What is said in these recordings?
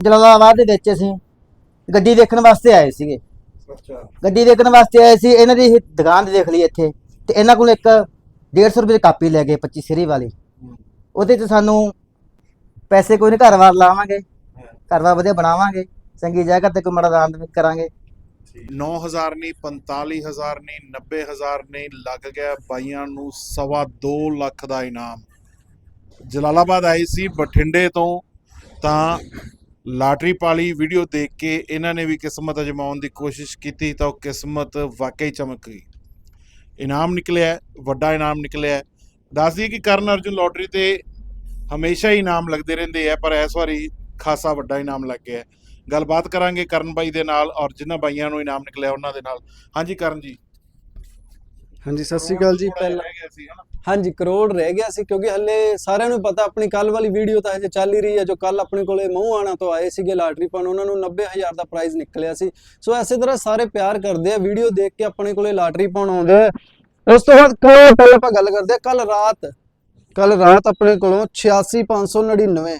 ਜਲਾਲਾਬਾਦ ਦੇ ਵਿੱਚ ਅਸੀਂ ਗੱਡੀ ਦੇਖਣ ਵਾਸਤੇ ਆਏ ਸੀਗੇ। ਅੱਛਾ। ਗੱਡੀ ਦੇਖਣ ਵਾਸਤੇ ਆਏ ਸੀ ਇਹਨਾਂ ਦੀ ਇਹ ਦੁਕਾਨ ਦੇਖ ਲਈ ਇੱਥੇ ਤੇ ਇਹਨਾਂ ਕੋਲ ਇੱਕ 150 ਰੁਪਏ ਦੀ ਕਾਪੀ ਲੈ ਗਏ 25 ਸਿਰੀ ਵਾਲੀ। ਉਹਦੇ ਤੇ ਸਾਨੂੰ ਪੈਸੇ ਕੋਈ ਨਹੀਂ ਘਰ-ਬਾਰ ਲਾਵਾਂਗੇ ਘਰ-ਬਾਰ ਵਧੀਆ ਬਣਾਵਾਂਗੇ ਚੰਗੀ ਜਗ੍ਹਾ ਤੇ ਕੋਈ ਮੜਾ ਦਾਨ ਕਰਾਂਗੇ। 9000 ਨਹੀਂ 45000 ਨਹੀਂ 90000 ਨਹੀਂ ਲੱਗ ਗਿਆ ਬਾਈਆਂ ਨੂੰ ਸਵਾ 2 ਲੱਖ ਦਾ ਇਨਾਮ। ਜਲਾਲਾਬਾਦ ਆਈ ਸੀ ਬਠਿੰਡੇ ਤੋਂ ਤਾਂ ਲਾਟਰੀ ਪਾਲੀ ਵੀਡੀਓ ਦੇਖ ਕੇ ਇਹਨਾਂ ਨੇ ਵੀ ਕਿਸਮਤ ਅਜਮਾਉਣ ਦੀ ਕੋਸ਼ਿਸ਼ ਕੀਤੀ ਤਾਂ ਉਹ ਕਿਸਮਤ ਵਾਕਈ ਚਮਕ ਗਈ। ਇਨਾਮ ਨਿਕਲਿਆ, ਵੱਡਾ ਇਨਾਮ ਨਿਕਲਿਆ। ਹੈ। ਦੱਸ ਦਈਏ ਕਿ ਕਰਨ ਅਰਜੁਨ ਲੋਟਰੀ ਤੇ ਹਮੇਸ਼ਾ ਹੀ ਇਨਾਮ ਲੱਗਦੇ ਰਹਿੰਦੇ ਆ, ਪਰ ਇਸ ਵਾਰੀ ਖਾਸਾ ਵੱਡਾ ਇਨਾਮ ਲੱਗ ਗਿਆ। ਗੱਲਬਾਤ ਕਰਾਂਗੇ ਕਰਨ ਬਾਈ ਦੇ ਨਾਲ ਔਰ ਜਿਨ੍ਹਾਂ ਬਾਈਆਂ ਨੂੰ ਇਨਾਮ ਨਿਕਲਿਆ ਉਹਨਾਂ ਦੇ ਨਾਲ। ਹਾਂਜੀ ਕਰਨ ਜੀ। ਹਾਂਜੀ ਸਤਿ ਸ਼੍ਰੀ ਅਕਾਲ ਜੀ। ਪਹਿਲਾਂ ਰਹਿ ਗਿਆ ਸੀ ਹਨਾ? ਹਾਂਜੀ ਕਰੋੜ ਰਹਿ ਗਿਆ ਸੀ ਕਿਉਂਕਿ ਹੱਲੇ ਸਾਰਿਆਂ ਨੂੰ ਪਤਾ ਆਪਣੀ ਕੱਲ ਵਾਲੀ ਵੀਡੀਓ ਤਾਂ ਹਜੇ ਚੱਲ ਹੀ ਰਹੀ ਹੈ ਜੋ ਕੱਲ ਆਪਣੇ ਕੋਲੇ ਮੂੰਹ ਆਣਾ ਤੋਂ ਆਏ ਸੀਗੇ ਲਾਟਰੀ ਪਾਉਣ ਉਹਨਾਂ ਨੂੰ 90000 ਦਾ ਪ੍ਰਾਈਜ਼ ਨਿਕਲਿਆ ਸੀ। ਸੋ ਐਸੇ ਤਰ੍ਹਾਂ ਸਾਰੇ ਪਿਆਰ ਕਰਦੇ ਆ ਵੀਡੀਓ ਦੇਖ ਕੇ ਆਪਣੇ ਕੋਲੇ ਲਾਟਰੀ ਪਾਉਣ ਆਉਂਦੇ ਉਸ ਤੋਂ ਬਾਅਦ ਕੱਲ ਪਹਿਲਾਂ ਆਪਾਂ ਗੱਲ ਕਰਦੇ ਆ ਕੱਲ ਰਾਤ ਕੱਲ ਰਾਤ ਆਪਣੇ ਕੋਲੋਂ 86599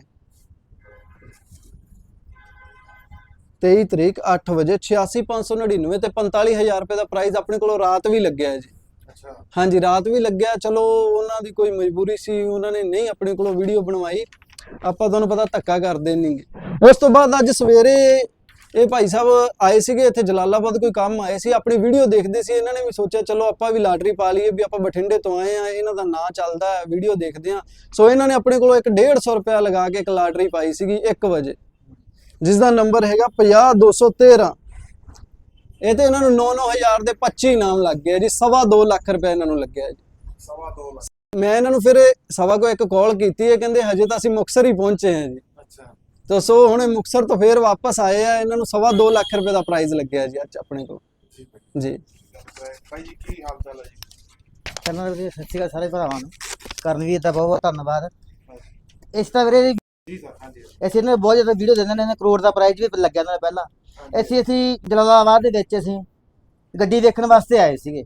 23 ਤਰੀਕ 8 ਵਜੇ 86599 ਤੇ 45000 ਰੁਪਏ ਦਾ ਪ੍ਰਾਈਜ਼ ਆਪਣੇ ਕੋਲੋਂ ਰਾਤ ਵੀ ਲੱਗਿਆ ਜੀ। ਅੱਛਾ। ਹਾਂਜੀ, ਰਾਤ ਵੀ ਲੱਗਿਆ। ਚਲੋ, ਉਹਨਾਂ ਦੀ ਕੋਈ ਮਜਬੂਰੀ ਸੀ, ਉਹਨਾਂ ਨੇ ਨਹੀਂ ਆਪਣੇ ਕੋਲੋਂ ਵੀਡੀਓ ਬਣਵਾਈ। ਆਪਾਂ ਤੁਹਾਨੂੰ ਪਤਾ ਧੱਕਾ ਕਰਦੇ ਨਹੀਂਗੇ ਉਸ ਤੋਂ ਬਾਅਦ ਅੱਜ ਸਵੇਰੇ ਇਹ ਭਾਈ ਸਾਹਿਬ ਆਏ ਸੀਗੇ, ਇੱਥੇ ਜਲਾਲਾਬਾਦ ਕੋਈ ਕੰਮ ਆਏ ਸੀ। ਆਪਣੀ ਵੀਡੀਓ ਦੇਖਦੇ ਸੀ, ਇਹਨਾਂ ਨੇ ਵੀ ਸੋਚਿਆ, ਚਲੋ ਆਪਾਂ ਵੀ ਲਾਟਰੀ ਪਾ ਲਈਏ ਵੀ ਆਪਾਂ ਬਠਿੰਡੇ ਤੋਂ ਆਏ ਆ ਇਹਨਾਂ ਦਾ ਨਾਂ ਚੱਲਦਾ ਹੈ, ਵੀਡੀਓ ਦੇਖਦੇ ਆ ਸੋ ਇਹਨਾਂ ਨੇ ਆਪਣੇ ਕੋਲੋਂ ਇੱਕ 150 ਰੁਪਇਆ ਲਗਾ ਕੇ ਇੱਕ ਲਾਟਰੀ ਪਾਈ ਸੀਗੀ 1 ਵਜੇ ਜਿਸ ਦਾ ਨੰਬਰ ਹੈਗਾ 50213 ਇਹ ਤੇ ਇਹਨਾਂ ਨੂੰ 9-9000 ਦੇ 25 ਇਨਾਮ ਲੱਗ ਗਏ ਜੀ ਸਵਾ 2 ਲੱਖ ਰੁਪਏ ਇਹਨਾਂ ਨੂੰ ਲੱਗਿਆ ਜੀ। ਸਵਾ 2 ਲੱਖ। ਮੈਂ ਇਹਨਾਂ ਨੂੰ ਫਿਰ ਸਵਾ ਕੋ ਇੱਕ ਕਾਲ ਕੀਤੀ ਹੈ ਕਹਿੰਦੇ ਹਜੇ ਤਾਂ ਅਸੀਂ ਮੁਕਸਰ ਹੀ ਪਹੁੰਚੇ ਹਾਂ ਜੀ। ਅੱਛਾ। ਤਾਂ ਸੋ ਹੁਣ ਮੁਕਸਰ ਤੋਂ ਫੇਰ ਵਾਪਸ ਆਏ ਆ ਇਹਨਾਂ ਨੂੰ ਸਵਾ 2 ਲੱਖ ਰੁਪਏ ਦਾ ਪ੍ਰਾਈਜ਼ ਲੱਗਿਆ ਜੀ ਅੱਜ ਆਪਣੇ ਕੋਲ। ਜੀ। ਭਾਈ ਜੀ ਕੀ ਹਾਲ ਚਾਲ ਹੈ ਜੀ? ਕਰਨਾ ਵੀਰੇ ਸਤਿ ਸ਼੍ਰੀ ਅਕਾਲ ਸਾਰੇ ਭਰਾਵਾਂ ਨੂੰ। ਕਰਨ ਵੀਰ ਦਾ ਬਹੁਤ ਬਹੁਤ ਧੰਨਵਾਦ ਇਸ ਤਾਂ ਵੀਰੇ ਜੀ ਸਰ ਹਾਂਜੀ ਅਸੀਂ ਇਹਨਾਂ ਨੂੰ ਬਹੁਤ ਜ਼ਿਆਦਾ ਵੀਡੀਓ ਦਿੰਦੇ ਨੇ ਇਹਨਾਂ ਕਰੋੜ ਦਾ ਪ੍ਰਾਈਜ਼ ਵੀ ਲੱਗਿਆ ਇਹਨਾਂ ਦਾ ਪਹਿਲਾਂ। ਅਸੀਂ ਅਸੀਂ ਜਲਾਲਾਬਾਦ ਦੇ ਵਿੱਚ ਅਸੀਂ ਗੱਡੀ ਦੇਖਣ ਵਾਸਤੇ ਆਏ ਸੀਗੇ।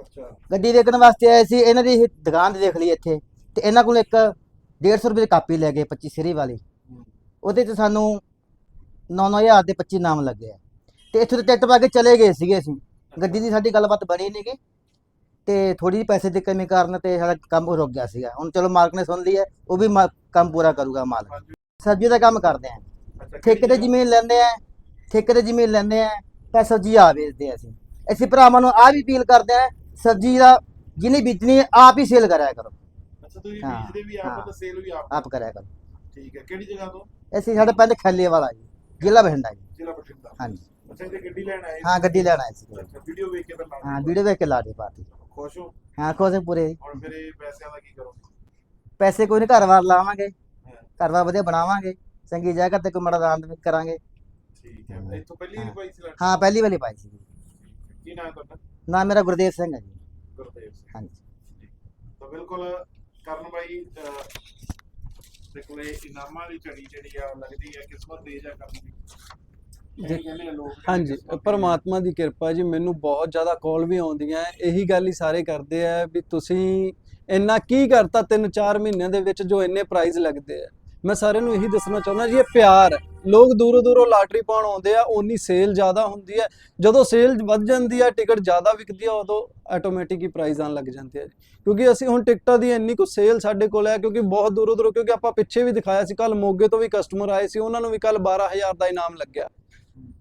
ਅੱਛਾ। ਗੱਡੀ ਦੇਖਣ ਵਾਸਤੇ ਆਏ ਸੀ ਇਹਨਾਂ ਦੀ ਇਹ ਦੁਕਾਨ ਦੇਖ ਲਈ ਇੱਥੇ ਤੇ ਇਹਨਾਂ ਕੋਲ ਇੱਕ 150 ਰੁਪਏ ਦੀ ਕਾਪੀ ਲੈ ਗਏ 25 ਸਿਰੀ ਵਾਲੀ। ਉਹਦੇ ਤੇ ਸਾਨੂੰ 9-9000 ਦੇ 25 ਨਾਮ ਲੱਗੇ ਆ। ਤੇ ਇੱਥੋਂ ਤੇ ਟਿਕਟ ਪਾ ਕੇ ਚਲੇ ਗਏ ਸੀਗੇ ਅਸੀਂ। ਗੱਡੀ ਦੀ ਸਾਡੀ ਗੱਲਬਾਤ ਬਣੀ ਨਹੀਂ ਗੀ। ਤੇ ਥੋੜੀ ਜਿਹੀ ਪੈਸੇ ਦੀ ਕਮੀ ਕਾਰਨ ਤੇ ਸਾਡਾ ਕੰਮ ਰੁਕ ਗਿਆ ਸੀਗਾ। ਹੁਣ ਚਲੋ ਮਾਲਕ ਨੇ ਸੁਣ ਲਈ ਹੈ ਉਹ ਵੀ ਕੰਮ ਪੂਰਾ ਕਰੂਗਾ ਮਾਲਕ। ਸਬਜ਼ੀ ਦਾ ਕੰਮ ਕਰਦੇ ਆ। ਠੇਕੇ ਤੇ ਜ਼ਮੀਨ ਲੈਂਦੇ ਆ। ਠੇਕੇ ਤੇ ਜ਼ਮੀਨ ਲੈਂਦੇ ਆ ਤਾਂ ਸਬਜ਼ੀ ਆ ਵੇਚਦੇ ਆ ਅਸੀਂ। ਅਸੀਂ ਭਰਾਵਾਂ ਨੂੰ ਆ ਵੀ ਅਪੀਲ ਕਰਦੇ ਆ ਸਬਜ਼ੀ ਦਾ ਜਿਹਨੇ ਬੀਜਣੀ ਹੈ, ਆਪ ਹੀ ਸੇਲ ਕਰਿਆ ਕਰੋ। ਅੱਛਾ ਤੁਸੀਂ ਹਾਂ, ਬੀਜਦੇ ਵੀ ਆਪ ਹਾਂ। ਤੇ ਸੇਲ ਵੀ ਆਪ। ਆਪ ਕਰਿਆ ਕਰੋ। ਠੀਕ ਹੈ ਕਿਹੜੀ ਜਗ੍ਹਾ ਤੋਂ? ਅਸੀਂ ਸਾਡੇ ਪਿੰਡ ਖੈਲੇ ਵਾਲਾ ਜੀ ਜ਼ਿਲ੍ਹਾ ਬਠਿੰਡਾ ਜੀ। ਜ਼ਿਲ੍ਹਾ ਬਠਿੰਡਾ। ਹਾਂਜੀ। ਅੱਛਾ ਇਹਦੇ ਗੱਡੀ ਲੈਣ ਆਏ? ਹਾਂ ਗੱਡੀ ਲੈਣ ਆਏ ਸੀ। ਅੱਛਾ ਵੀਡੀਓ ਵੇਖ ਕੇ ਤਾਂ ਲਾ ਹਾਂ ਵੀਡੀਓ ਵੇਖ ਕੇ ਲਾ ਦੇ ਪਾਤੀ ਖੁਸ਼ ਹੋ? ਹਾਂ ਖੁਸ਼ ਹਾਂ ਪੂਰੇ। ਜੀ। ਹੁਣ ਫਿਰ ਇਹ ਪੈਸਿਆਂ ਦਾ ਕੀ ਕਰੋ ਪੈਸੇ ਕੋਈ ਨਹੀਂ ਘਰ-ਬਾਰ ਲਾਵਾਂਗੇ। ਘਰ-ਬਾਰ ਵਧੀਆ ਬਣਾਵਾਂਗੇ। ਚੰਗੀ ਜਗ੍ਹਾ ਤੇ ਕੋਈ ਮੜਾ ਦਾਨ ਕਰਾਂਗੇ। ਠੀਕ ਹੈ। ਇੱਥੋਂ ਪਹਿਲੀ ਵਾਰੀ ਪਾਈ ਸੀ ਹਾਂ ਪਹਿਲੀ ਵਾਲੀ ਪਾਈ ਸੀ। ਕੀ ਨਾਮ ਹੈ ਤੁਹਾਡਾ? ਨਾਮ ਮੇਰਾ ਗੁਰਦੇਵ ਸਿੰਘ ਹੈ ਜੀ। ਗੁਰਦੇਵ ਸਿੰਘ। ਹਾਂਜੀ। ਤਾਂ ਬਿਲਕੁਲ ਕਰਨ ਬਾਈ ਅਹ, ਦੇ ਕੋਲੇ ਇਨਾਮਾਂ ਦੀ ਝੜੀ ਜਿਹੜੀ ਆ ਉਹ ਲੱਗਦੀ ਹੈ ਕਿਸਮਤ ਤੇਜ਼ ਆ ਕਰਨ ਦੀ। ਜੀ। ਇਹ ਕਹਿੰਦੇ ਆ ਲੋਕ ਹਾਂਜੀ ਪਰਮਾਤਮਾ ਦੀ ਕਿਰਪਾ ਜੀ ਮੈਨੂੰ ਬਹੁਤ ਜ਼ਿਆਦਾ ਕਾਲ ਵੀ ਆਉਂਦੀਆਂ। ਇਹੀ ਗੱਲ ਹੀ ਸਾਰੇ ਕਰਦੇ ਆ ਵੀ ਤੁਸੀਂ ਇੰਨਾ ਕੀ ਕਰਤਾ 3-4 ਮਹੀਨਿਆਂ ਦੇ ਵਿੱਚ ਜੋ ਇੰਨੇ ਪ੍ਰਾਈਜ਼ ਲੱਗਦੇ ਆ। ਮੈਂ ਸਾਰਿਆਂ ਨੂੰ ਇਹੀ ਦੱਸਣਾ ਚਾਹੁੰਦਾ ਜੀ ਇਹ ਪਿਆਰ ਹੈ। ਲੋਕ ਦੂਰੋਂ ਦੂਰੋਂ ਲਾਟਰੀ ਪਾਉਣ ਆਉਂਦੇ ਆ, ਓਨੀ ਸੇਲ ਜ਼ਿਆਦਾ ਹੁੰਦੀ ਹੈ। ਜਦੋਂ ਸੇਲ ਵੱਧ ਜਾਂਦੀ ਆ, ਟਿਕਟ ਜ਼ਿਆਦਾ ਵਿਕਦੀ ਆ, ਉਦੋਂ ਆਟੋਮੈਟਿਕ ਹੀ ਪ੍ਰਾਈਜ਼ ਆਉਣ ਲੱਗ ਜਾਂਦੇ ਆ ਕਿਉਂਕਿ ਅਸੀਂ ਹੁਣ ਟਿਕਟਾਂ ਦੀ ਇੰਨੀ ਕੁ ਸੇਲ ਸਾਡੇ ਕੋਲ ਹੈ, ਕਿਉਂਕਿ ਬਹੁਤ ਦੂਰੋਂ ਦੂਰੋਂ, ਕਿਉਂਕਿ ਆਪਾਂ ਪਿੱਛੇ ਵੀ ਦਿਖਾਇਆ ਸੀ ਕੱਲ ਮੋਗੇ ਤੋਂ ਵੀ ਕਸਟਮਰ ਆਏ ਸੀ, ਉਹਨਾਂ ਨੂੰ ਵੀ ਕੱਲ 12000 ਦਾ ਇਨਾਮ ਲੱਗਿਆ।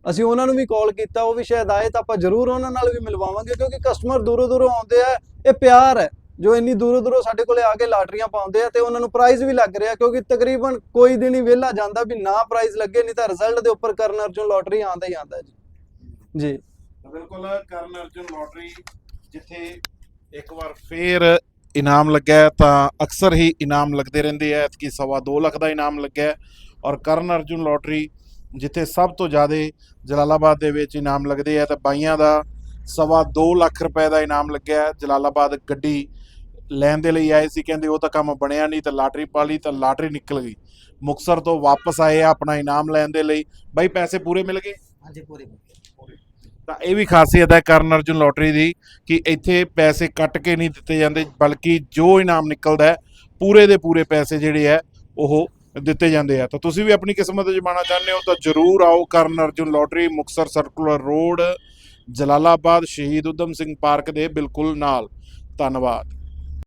ਅਸੀਂ ਉਹਨਾਂ ਨੂੰ ਵੀ ਕਾਲ ਕੀਤਾ, ਉਹ ਵੀ ਸ਼ਾਇਦ ਆਏ ਤਾਂ ਆਪਾਂ ਜ਼ਰੂਰ ਉਹਨਾਂ ਨਾਲ ਵੀ ਮਿਲਵਾਵਾਂਗੇ, ਕਿਉਂਕਿ ਕਸਟਮਰ ਦੂਰੋਂ ਦੂਰੋਂ ਆਉਂਦੇ ਆ, ਇਹ ਪਿਆਰ ਹੈ। ਜੋ ਇੰਨੀ ਦੂਰੋਂ ਦੂਰੋਂ ਸਾਡੇ ਕੋਲੇ ਆ ਕੇ ਲਾਟਰੀਆਂ ਪਾਉਂਦੇ ਆ ਤੇ ਉਹਨਾਂ ਨੂੰ ਪ੍ਰਾਈਜ਼ ਵੀ ਲੱਗ ਰਿਹਾ ਕਿਉਂਕਿ ਤਕਰੀਬਨ ਕੋਈ ਦਿਨ ਹੀ ਵਿਹਲਾ ਜਾਂਦਾ ਵੀ ਨਾ ਪ੍ਰਾਈਜ਼ ਲੱਗੇ, ਨਹੀਂ ਤਾਂ ਰਿਜ਼ਲਟ ਦੇ ਉੱਪਰ ਕਰਨ ਅਰਜੁਨ ਲਾਟਰੀ ਆਉਂਦਾ ਹੀ ਆਉਂਦਾ ਜੀ। ਜੀ। ਬਿਲਕੁਲ, ਕਰਨ ਅਰਜੁਨ ਲੋਟਰੀ ਜਿੱਥੇ ਇੱਕ ਵਾਰ ਫੇਰ ਇਨਾਮ ਲੱਗਾ ਤਾਂ ਅਕਸਰ ਹੀ ਇਨਾਮ ਲੱਗਦੇ ਰਹਿੰਦੇ ਆ ਕਿ ਸਵਾ 2 ਲੱਖ ਦਾ ਇਨਾਮ ਲੱਗਿਆ ਔਰ ਕਰਨ ਅਰਜੁਨ ਲੋਟਰੀ ਜਿੱਥੇ ਸਭ ਤੋਂ ਜ਼ਿਆਦਾ ਜਲਾਲਾਬਾਦ ਦੇ ਵਿੱਚ ਇਨਾਮ ਲੱਗਦੇ ਆ, ਤਾਂ ਬਾਈਆਂ ਦਾ ਸਵਾ 2 ਲੱਖ ਰੁਪਏ ਦਾ ਇਨਾਮ ਲੱਗਿਆ ਜਲਾਲਾਬਾਦ ਗੱਡੀ ਲੈਣ ਦੇ ਲਈ ਆਏ ਸੀ ਕਹਿੰਦੇ ਉਹ ਤਾਂ ਕੰਮ ਬਣਿਆ ਨਹੀਂ ਤਾਂ ਲਾਟਰੀ ਪਾ ਲਈ ਤਾਂ ਲਾਟਰੀ ਨਿਕਲ ਗਈ। ਮੁਕਸਰ ਤੋਂ ਵਾਪਸ ਆਏ ਆ ਆਪਣਾ ਇਨਾਮ ਲੈਣ ਦੇ ਲਈ। ਬਾਈ ਪੈਸੇ ਪੂਰੇ ਮਿਲ ਗਏ? ਹਾਂਜੀ ਪੂਰੇ ਤਾਂ ਇਹ ਵੀ ਖਾਸੀਅਤ ਹੈ ਕਰਨ ਅਰਜੁਨ ਲੋਟਰੀ ਦੀ ਕਿ ਇੱਥੇ ਪੈਸੇ ਕੱਟ ਕੇ ਨਹੀਂ ਦਿੱਤੇ ਜਾਂਦੇ ਬਲਕਿ ਜੋ ਇਨਾਮ ਨਿਕਲਦਾ ਹੈ ਪੂਰੇ ਦੇ ਪੂਰੇ ਪੈਸੇ ਜਿਹੜੇ ਹੈ ਉਹ ਦਿੱਤੇ ਜਾਂਦੇ ਆ। ਤਾਂ ਤੁਸੀਂ ਵੀ ਆਪਣੀ ਕਿਸਮਤ ਜਮਾਣਾ ਚਾਹੁੰਦੇ ਹੋ ਤਾਂ ਜਰੂਰ ਆਓ Karan Arjun lottery Muktsar circular road Jalalabad Shaheed Udham Singh park ਦੇ ਬਿਲਕੁਲ ਨਾਲ। ਧੰਨਵਾਦ।